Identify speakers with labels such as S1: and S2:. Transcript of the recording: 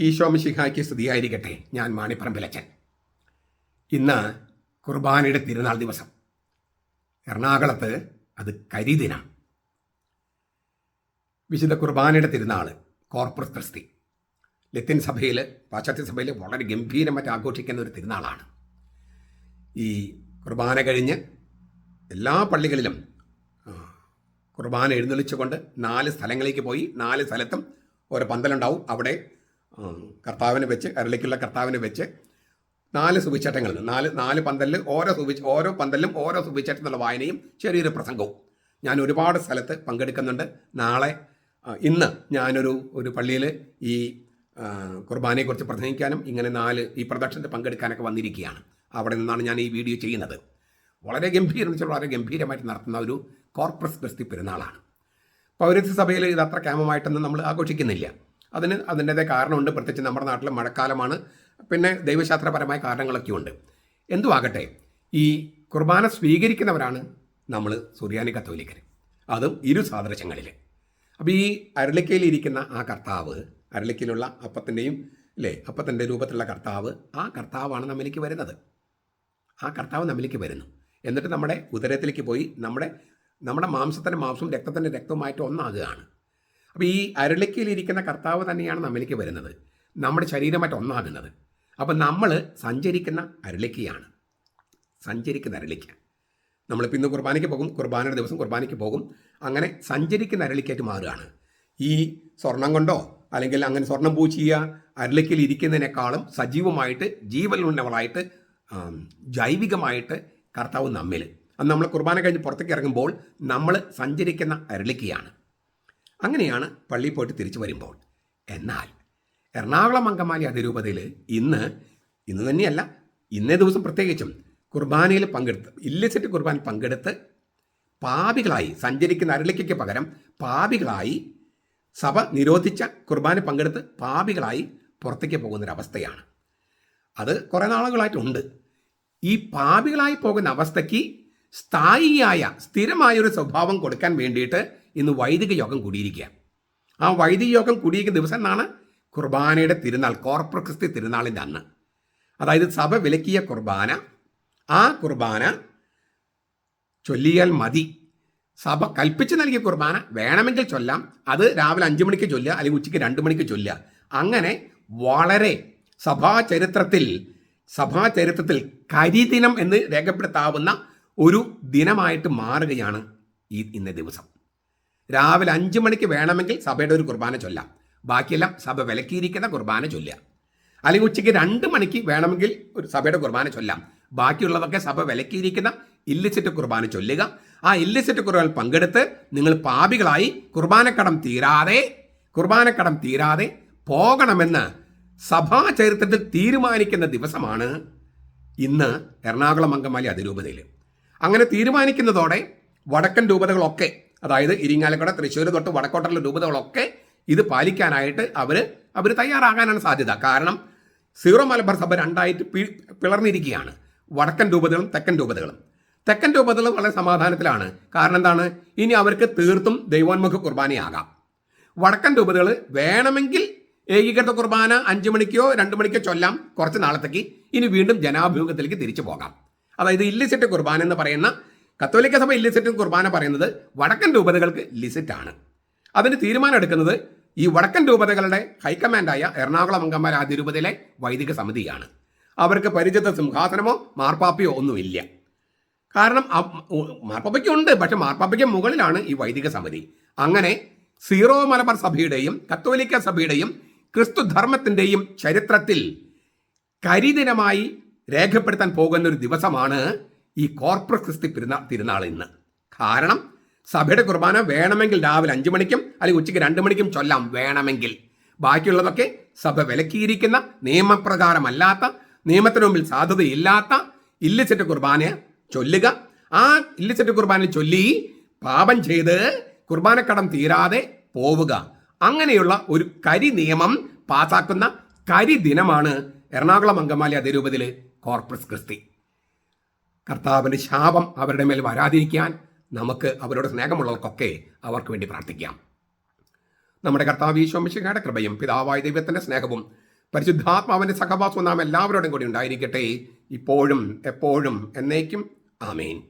S1: ഈശോമിശിഹായ്ക്ക് സ്തുതിയായിരിക്കട്ടെ. ഞാൻ മാണിപ്പറമ്പിലച്ചൻ. ഇന്ന് കുർബാനയുടെ തിരുനാൾ ദിവസം. എറണാകുളത്ത് അത് കരിദിനം. വിശുദ്ധ കുർബാനയുടെ തിരുനാൾ കോർപ്പറസ് ക്രിസ്തി. ലത്തിൻ സഭയിൽ പാശ്ചാത്യ സഭയിൽ വളരെ ഗംഭീരമായിട്ട് ആഘോഷിക്കുന്ന ഒരു തിരുനാളാണ്. ഈ കുർബാന കഴിഞ്ഞ് എല്ലാ പള്ളികളിലും കുർബാന എഴുന്നള്ളിച്ചുകൊണ്ട് നാല് സ്ഥലങ്ങളിലേക്ക് പോയി നാല് സ്ഥലത്തും ഓരോ പന്തലുണ്ടാവും. അവിടെ കർത്താവിനെ വെച്ച് അരളിക്കുള്ള കർത്താവിനെ വെച്ച് നാല് സുവിച്ചേട്ടങ്ങളുണ്ട് നാല് നാല് പന്തലിൽ ഓരോ സുവിച്ച് ഓരോ പന്തലിലും ഓരോ എന്നുള്ള വായനയും ചെറിയൊരു പ്രസംഗവും. ഞാൻ ഒരുപാട് സ്ഥലത്ത് പങ്കെടുക്കുന്നുണ്ട്. നാളെ ഇന്ന് ഞാനൊരു ഒരു പള്ളിയിൽ ഈ കുർബാനയെക്കുറിച്ച് പ്രസംഗിക്കാനും ഇങ്ങനെ നാല് ഈ പ്രദക്ഷിണത്തിൽ പങ്കെടുക്കാനൊക്കെ വന്നിരിക്കുകയാണ്. അവിടെ നിന്നാണ് ഞാൻ ഈ വീഡിയോ ചെയ്യുന്നത്. വളരെ ഗംഭീരം വെച്ചാൽ വളരെ ഗംഭീരമായിട്ട് നടത്തുന്ന ഒരു കോർപ്പറസ് ക്രിസ്തി പെരുന്നാളാണ്. പൗരത്വ സഭയിൽ ഇത് അത്ര ക്യാമമായിട്ടൊന്നും നമ്മൾ ആഘോഷിക്കുന്നില്ല. അതിന് അതിന്റെതായ കാരണമുണ്ട്. പ്രത്യേകിച്ച് നമ്മുടെ നാട്ടിൽ മഴക്കാലമാണ്. പിന്നെ ദൈവശാസ്ത്രപരമായ കാരണങ്ങളൊക്കെ ഉണ്ട് എന്തുവാകട്ടെ ഈ കുർബാന സ്വീകരിക്കുന്നവരാണ് നമ്മൾ സുറിയാനി കത്തോലിക്കർ അതും ഇരു സാദൃശ്യങ്ങളിൽ അപ്പോൾ ഈ അരളിക്കയിലിരിക്കുന്ന ആ കർത്താവ് അരളിക്കയിലുള്ള അപ്പത്തിന്റെയും അല്ലേ അപ്പത്തിന്റെ രൂപത്തിലുള്ള കർത്താവ് ആ കർത്താവാണ് നമ്മിലേക്ക് വരുന്നത്. ആ കർത്താവ് നമ്മിലേക്ക് വരുന്നു. എന്നിട്ട് നമ്മുടെ ഉദരത്തിലേക്ക് പോയി നമ്മുടെ നമ്മുടെ മാംസത്തിന്റെ മാംസവും രക്തത്തിന്റെ രക്തവുമായിട്ട് ഒന്നാകുകയാണ്. അപ്പോൾ ഈ അരളിക്കയിലിരിക്കുന്ന കർത്താവ് തന്നെയാണ് നമ്മിലേക്ക് വരുന്നത്. നമ്മുടെ ശരീരമായിട്ട് ഒന്നാകുന്നത് അപ്പം നമ്മൾ സഞ്ചരിക്കുന്ന അരളിക്കയാണ്. സഞ്ചരിക്കുന്ന അരളിക്ക. നമ്മൾ ഇന്ന് കുർബാനയ്ക്ക് പോകും കുർബാനയുടെ ദിവസം കുർബാനയ്ക്ക് പോകും. അങ്ങനെ സഞ്ചരിക്കുന്ന അരളിക്കായിട്ട് മാറുകയാണ്. ഈ സ്വർണം കൊണ്ടോ അല്ലെങ്കിൽ അങ്ങനെ സ്വർണം പൂച്ചിയ അരളിക്കയിൽ ഇരിക്കുന്നതിനേക്കാളും സജീവമായിട്ട് ജീവനുള്ളവളായിട്ട് ജൈവികമായിട്ട് കർത്താവ് നമ്മിൽ അത് നമ്മൾ കുർബാന കഴിഞ്ഞ് പുറത്തേക്ക് ഇറങ്ങുമ്പോൾ നമ്മൾ സഞ്ചരിക്കുന്ന അരളിക്കയാണ്. അങ്ങനെയാണ് പള്ളിയിൽ പോയിട്ട് തിരിച്ചു വരുമ്പോൾ. എന്നാൽ എറണാകുളം അങ്കമാലി അതിരൂപതയിൽ ഇന്ന് ഇന്ന് തന്നെയല്ല ഇന്നേ ദിവസം പ്രത്യേകിച്ചും കുർബാനയിൽ പങ്കെടുത്ത് ഇല്ലിസിറ്റ് കുർബാന പങ്കെടുത്ത് പാപികളായി സഞ്ചരിക്കുന്ന അരളിക്കയ്ക്ക് പകരം പാപികളായി സഭ നിരോധിച്ച കുർബാന പങ്കെടുത്ത് പാപികളായി പുറത്തേക്ക് പോകുന്നൊരവസ്ഥയാണ്. അത് കുറേ നാളുകളായിട്ടുണ്ട്. ഈ പാപികളായി പോകുന്ന അവസ്ഥയ്ക്ക് സ്ഥായിയായ സ്ഥിരമായൊരു സ്വഭാവം കൊടുക്കാൻ വേണ്ടിയിട്ട് ഇന്ന് വൈദിക യോഗം കൂടിയിരിക്കുക ആ വൈദിക യോഗം കൂടിയിരിക്കുന്ന ദിവസം എന്നാണ്? കുർബാനയുടെ തിരുനാൾ കോർപ്പറ ക്രിസ്തി തിരുനാളിന്റെ അന്ന്. അതായത് സഭ വിലക്കിയ കുർബാന. ആ കുർബാന ചൊല്ലിയാൽ മതി. സഭ കൽപ്പിച്ച് നൽകിയ കുർബാന. വേണമെങ്കിൽ ചൊല്ലാം. അത് രാവിലെ അഞ്ച് മണിക്ക് ചൊല്ലുക അല്ലെങ്കിൽ ഉച്ചയ്ക്ക് രണ്ട് മണിക്ക് ചൊല്ലുക. അങ്ങനെ വളരെ സഭാചരിത്രത്തിൽ സഭാചരിത്രത്തിൽ സഭാ ചരിത്രത്തിൽ കരിദിനം എന്ന് രേഖപ്പെടുത്താവുന്ന ഒരു ദിനമായിട്ട് മാറുകയാണ് ഈ ഇന്നേ ദിവസം. രാവിലെ അഞ്ച് മണിക്ക് വേണമെങ്കിൽ സഭയുടെ ഒരു കുർബാന ചൊല്ലാം. ബാക്കിയെല്ലാം സഭ വിലക്കിയിരിക്കുന്ന കുർബാന ചൊല്ലുക. അല്ലെങ്കിൽ ഉച്ചയ്ക്ക് രണ്ട് മണിക്ക് വേണമെങ്കിൽ ഒരു സഭയുടെ കുർബാന ചൊല്ലാം. ബാക്കിയുള്ളതൊക്കെ സഭ വിലക്കിയിരിക്കുന്ന ഇല്ലിസിറ്റ് കുർബാന ചൊല്ലുക. ആ ഇല്ലിസിറ്റ് കുർബാന പങ്കെടുത്ത് നിങ്ങൾ പാപികളായി കുർബാനക്കടം തീരാതെ കുർബാനക്കടം തീരാതെ പോകണമെന്ന് സഭാ ചരിത്രത്തിൽ തീരുമാനിക്കുന്ന ദിവസമാണ് ഇന്ന് എറണാകുളം അങ്കമാലി അതിരൂപതയിൽ അങ്ങനെ തീരുമാനിക്കുന്നതോടെ വടക്കൻ രൂപതകളൊക്കെ അതായത് ഇരിങ്ങാലക്കുട തൃശ്ശൂർ തൊട്ട് വടക്കോട്ടുള്ള രൂപതകളൊക്കെ ഇത് പാലിക്കാനായിട്ട് അവർ അവർ തയ്യാറാകാനാണ് സാധ്യത. കാരണം സീറോ മലബാർ സഭ രണ്ടായിട്ട് പി- പിളർന്നിരിക്കുകയാണ്. വടക്കൻ രൂപതകളും തെക്കൻ രൂപതകളും. തെക്കൻ രൂപതകൾ വളരെ സമാധാനത്തിലാണ്. കാരണം എന്താണ്? ഇനി അവർക്ക് തീർത്തും ദൈവോന്മുഖ കുർബാനയാകാം. വടക്കൻ രൂപതകൾ വേണമെങ്കിൽ ഏകീകൃത കുർബാന അഞ്ചു മണിക്കോ രണ്ട് മണിക്കോ ചൊല്ലാം കുറച്ച് നാളത്തേക്ക്. ഇനി വീണ്ടും ജനാഭിമുഖത്തിലേക്ക് തിരിച്ചു പോകാം. അതായത് ഇല്ലിസിറ്റ് കുർബാന എന്ന് പറയുന്ന കത്തോലിക്ക സഭ ഇല്ലിസിറ്റും കുർബാന പറയുന്നത് വടക്കൻ രൂപതകൾക്ക് ലിസിറ്റ് ആണ്. അതിന് തീരുമാനം എടുക്കുന്നത് ഈ വടക്കൻ രൂപതകളുടെ ഹൈക്കമാൻഡായ എറണാകുളം അങ്കമാല അതിരൂപതയിലെ വൈദിക സമിതിയാണ്. അവർക്ക് പരിചിത സിംഹാസനമോ മാർപ്പാപ്പയോ ഒന്നുമില്ല. കാരണം മാർപ്പാപ്പയ്ക്കുണ്ട് പക്ഷെ മാർപ്പാപ്പയ്ക്ക് മുകളിലാണ് ഈ വൈദിക സമിതി. അങ്ങനെ സീറോ മലബാർ സഭയുടെയും കത്തോലിക്ക സഭയുടെയും ക്രിസ്തു ധർമ്മത്തിന്റെയും ചരിത്രത്തിൽ കരിദിനമായി രേഖപ്പെടുത്താൻ പോകുന്ന ഒരു ദിവസമാണ് ഈ കോർപ്പറേറ്റ് ക്രിസ്തി പെരുന്നാൾ തിരുനാൾ ഇന്ന്. കാരണം സഭയുടെ കുർബാന വേണമെങ്കിൽ രാവിലെ അഞ്ചു മണിക്കും അല്ലെങ്കിൽ ഉച്ചയ്ക്ക് രണ്ട് മണിക്കും ചൊല്ലാം വേണമെങ്കിൽ. ബാക്കിയുള്ളതൊക്കെ സഭ വിലക്കിയിരിക്കുന്ന നിയമപ്രകാരമല്ലാത്ത നിയമത്തിന് മുമ്പിൽ സാധ്യതയില്ലാത്ത ഇല്ലിച്ചറ്റ് കുർബാന ചൊല്ലുക. ആ ഇല്ലിച്ചറ്റ് കുർബാന ചൊല്ലി പാപം ചെയ്ത് കുർബാനക്കടം തീരാതെ പോവുക. അങ്ങനെയുള്ള ഒരു കരി നിയമം പാസാക്കുന്ന കരി ദിനമാണ് എറണാകുളം അങ്കമാലി രൂപത്തിൽ കോർപ്പറസ് ക്രിസ്തി കർത്താവിന്റെ ശാപം അവരുടെ മേൽ വരാതിരിക്കാൻ നമുക്ക് അവരോട് സ്നേഹമുള്ളവർക്കൊക്കെ അവർക്ക് വേണ്ടി പ്രാർത്ഥിക്കാം. നമ്മുടെ കർത്താവ് ഈശോമിശിഖയുടെ കൃപയും പിതാവായ ദൈവത്തിന്റെ സ്നേഹവും പരിശുദ്ധാത്മാവിന്റെ സഹവാസവും നാം എല്ലാവരോടും കൂടി ഉണ്ടായിരിക്കട്ടെ. ഇപ്പോഴും എപ്പോഴും എന്നേക്കും. ആമേൻ.